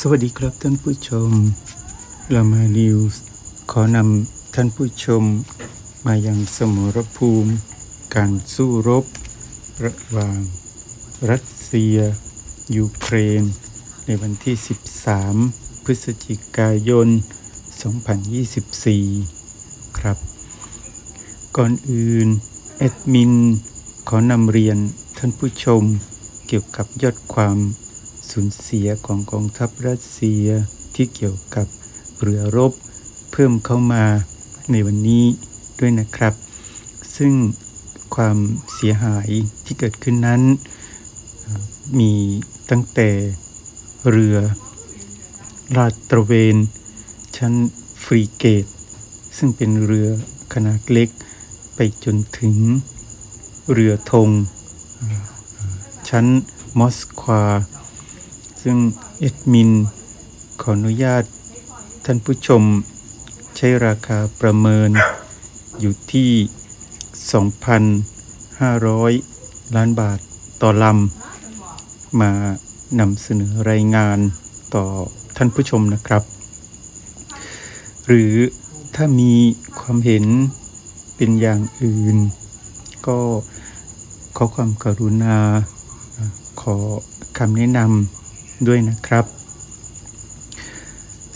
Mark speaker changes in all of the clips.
Speaker 1: สวัสดีครับท่านผู้ชมเรามานิวส์ขอนำท่านผู้ชม มายังสมรภูมิ การสู้รบ ระหว่าง รัสเซีย ยูเครน ในวันที่ 13 พฤศจิกายน 2024 ครับ ก่อนอื่น แอดมิน ขอนำเรียนท่านผู้ชม เกี่ยวกับยอดความ สูญเสียของกองทัพรัสเซียที่เกี่ยวกับเรือรบเพิ่มเข้ามาในวันนี้ด้วยนะครับ ซึ่งความเสียหายที่เกิดขึ้นนั้น มีตั้งแต่เรือลาดตระเวน ชั้นฟรีเกต ซึ่งเป็นเรือขนาดเล็กไปจนถึงเรือธงชั้นมอสควา ซึ่งเอ็ดมิน ขออนุญาตท่านผู้ชมใช้ราคาประเมินอยู่ที่ 2,500 ล้านบาทต่อลำมานำเสนอรายงานต่อท่านผู้ชมนะครับ หรือถ้ามีความเห็นเป็นอย่างอื่น ก็ขอความกรุณาขอคำแนะนำ ด้วยนะครับ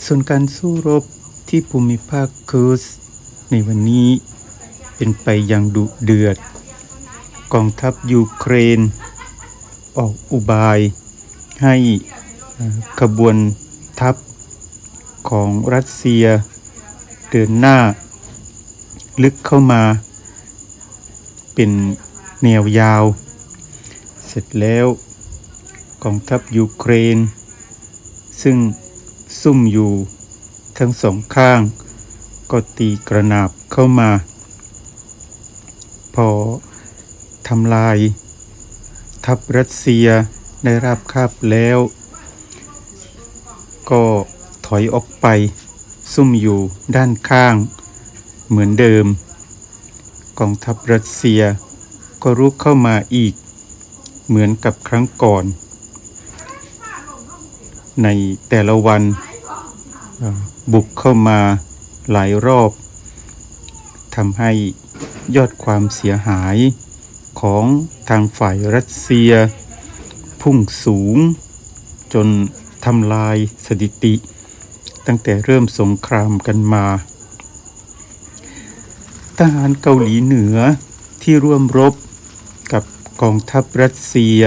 Speaker 1: ส่วนการสู้รบที่ภูมิภาคคูสในวันนี้เป็นไปอย่างดุเดือด กองทัพยูเครน ออกอุบาย ให้ขบวนทัพของรัสเซีย เดินหน้า ลึกเข้ามา เป็นแนวยาว เสร็จแล้ว กองทัพยูเครน ซึ่งซุ่มอยู่ทั้งสองข้าง ก็ตีกระนาบเข้ามา พอทำลาย ทัพรัสเซียได้ราบคาบแล้ว ก็ถอยออกไป ซุ่มอยู่ด้านข้าง เหมือนเดิม กองทัพรัสเซียก็รุกเข้ามาอีก เหมือนกับครั้งก่อน ในแต่ละวันบุกเข้ามาหลายรอบทำให้ยอดความเสียหายของทางฝ่ายรัสเซีย พุ่งสูง จนทำลายสถิติ ตั้งแต่เริ่มสงครามกันมา ทหารเกาหลีเหนือที่ร่วมรบกับกองทัพรัสเซีย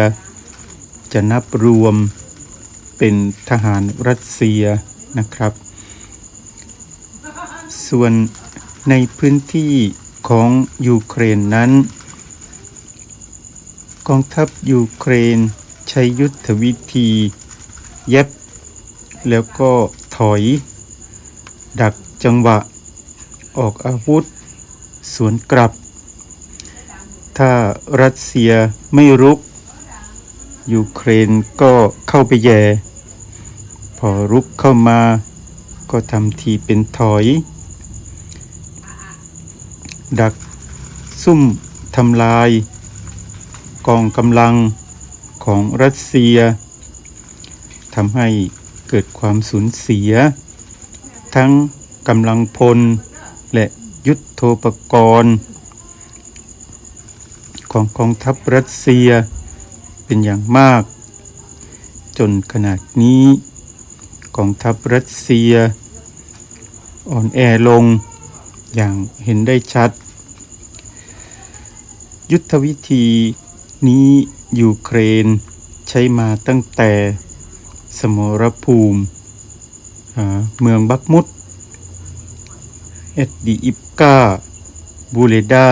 Speaker 1: จะนับรวม เป็นทหารรัสเซียนะครับ ส่วนในพื้นที่ของยูเครนนั้น กองทัพยูเครนใช้ยุทธวิธีเย็บ แล้วก็ถอย ดักจังหวะ ออกอาวุธ สวนกลับ ถ้ารัสเซียไม่รุกยูเครนก็เข้าไปแย่ อรุกเข้ามา ก็ทำทีเป็นถอย ดักซุ่มทำลาย กองกำลังของรัสเซียทำให้เกิดความสูญเสีย ทั้งกำลังพลและยุทธโธปกรณ์ ของกองทัพรัสเซียเป็นอย่างมาก จนขนาดนี้ กองทัพรัสเซีย อ่อนแอลงอย่างเห็นได้ชัด ยุทธวิธีนี้ยูเครนใช้มาตั้งแต่สมรภูมิ เมืองบักมุดเอ็ดดีอิปกาบูเลดา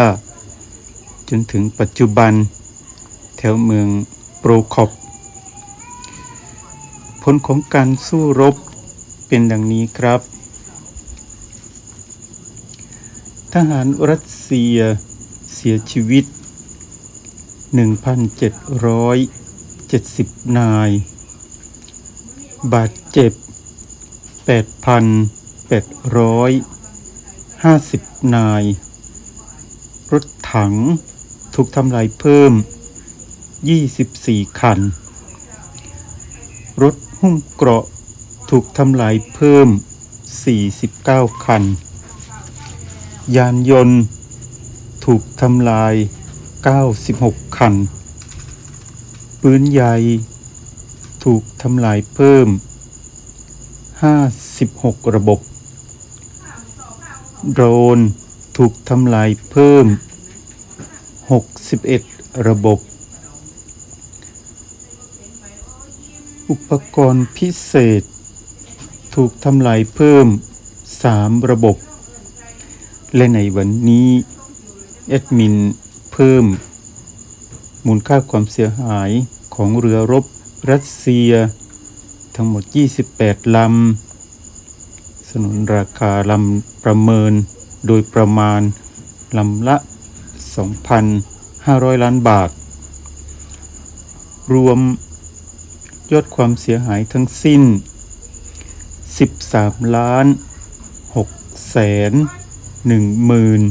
Speaker 1: จนถึงปัจจุบัน แถวเมืองโปรคอป ผลของการสู้รบเป็นดังนี้ครับ ทหารรัสเซียเสียชีวิต 1,770 นาย บาดเจ็บ 8,850 นาย รถถังถูกทำลายเพิ่ม 24 คัน รถ หุ้มเกราะถูกทำลายเพิ่ม 49 คัน ยานยนต์ถูกทำลาย 96 คัน ปืนใหญ่ ถูกทำลายเพิ่ม 56 ระบบ โดรนถูกทำลายเพิ่ม 61 ระบบ อุปกรณ์พิเศษ ถูกทำลายเพิ่ม 3 ระบบ และในวันนี้แอดมินเพิ่ม มูลค่าความเสียหายของเรือรบรัสเซีย ทั้งหมด 28 ลำ สนุนราคาลำประเมินโดยประมาณลำละ 2,500 ล้านบาท รวม ยอดความเสียหายทั้งสิ้น 13 ล้าน6แสน1หมื่น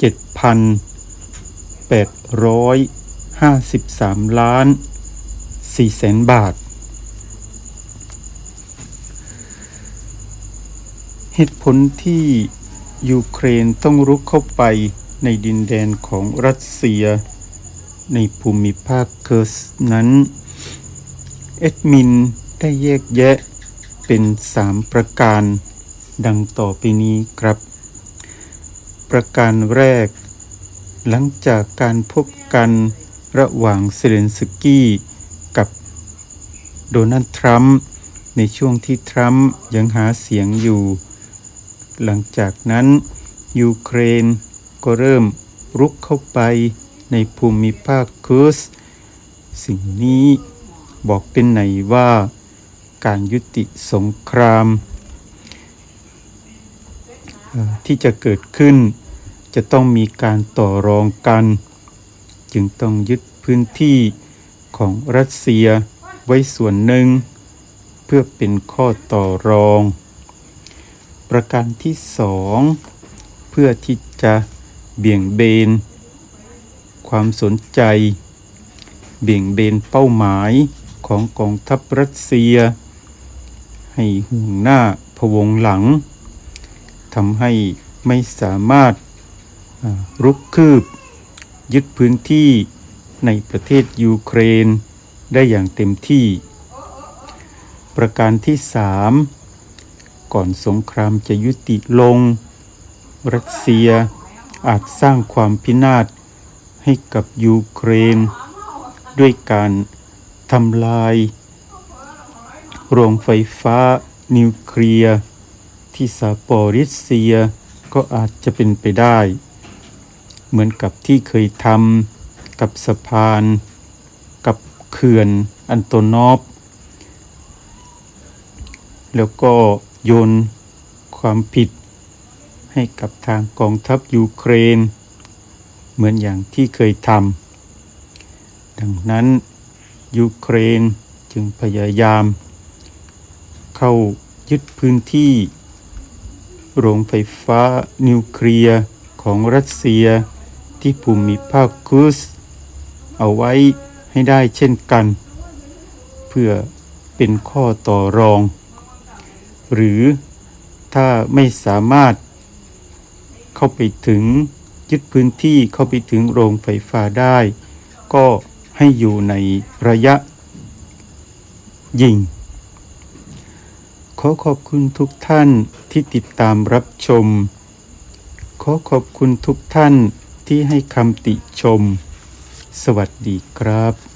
Speaker 1: 7,853 ล้าน4แสนบาท เหตุผลที่ยูเครนต้องรุกเข้าไปในดินแดนของรัสเซีย ในภูมิภาคเคิร์สนั้น เอ็ดมินได้แยกแยะเป็นสามประการ ดังต่อไปนี้ครับ ประการแรก หลังจากการพบกันระหว่างเซเลนสกี้กับโดนัลด์ทรัมป์ในช่วงที่ทรัมป์ยังหาเสียงอยู่ หลังจากนั้น ยูเครนก็เริ่มรุกเข้าไปในภูมิภาคคูสสิ่งนี้ บอกเป็นไหนว่าการยุติสงคราม ที่จะเกิดขึ้น จะต้องมีการต่อรองกัน จึงต้องยึดพื้นที่ของรัสเซียไว้ส่วนหนึ่ง เพื่อเป็นข้อต่อรอง ประการที่สองเพื่อที่จะเบี่ยงเบน ความสนใจ เบี่ยงเบนเป้าหมาย ของกองทัพรัสเซีย ให้ห่วงหน้าพวงหลังทำให้ไม่สามารถรุกคืบ ยึดพื้นที่ในประเทศยูเครนได้อย่างเต็มที่ ประการที่สามก่อนสงครามจะยุติลง รัสเซียอาจสร้างความพินาศให้กับยูเครน ด้วยการ ทำลาย โรงไฟฟ้านิวเคลียร์ที่ซาปอริเซียก็อาจจะเป็นไปได้ เหมือนกับที่เคยทำกับสะพาน กับเขื่อนอันโตนอฟแล้วก็โยนความผิดให้กับทางกองทัพยูเครน เหมือนอย่างที่เคยทำดังนั้น ยูเครนจึงพยายาม เข้ายึดพื้นที่ โรงไฟฟ้านิวเคลียร์ของรัสเซียที่ภูมิภาคคุสเอาไว้ให้ได้เช่นกัน เพื่อเป็นข้อต่อรอง หรือถ้าไม่สามารถเข้าไปถึงยึดพื้นที่เข้าไปถึงโรงไฟฟ้าได้ ก็ ให้อยู่ในระยะยิง ขอขอบคุณทุกท่านที่ติดตามรับชม ขอขอบคุณทุกท่านที่ให้คำติชม สวัสดีครับ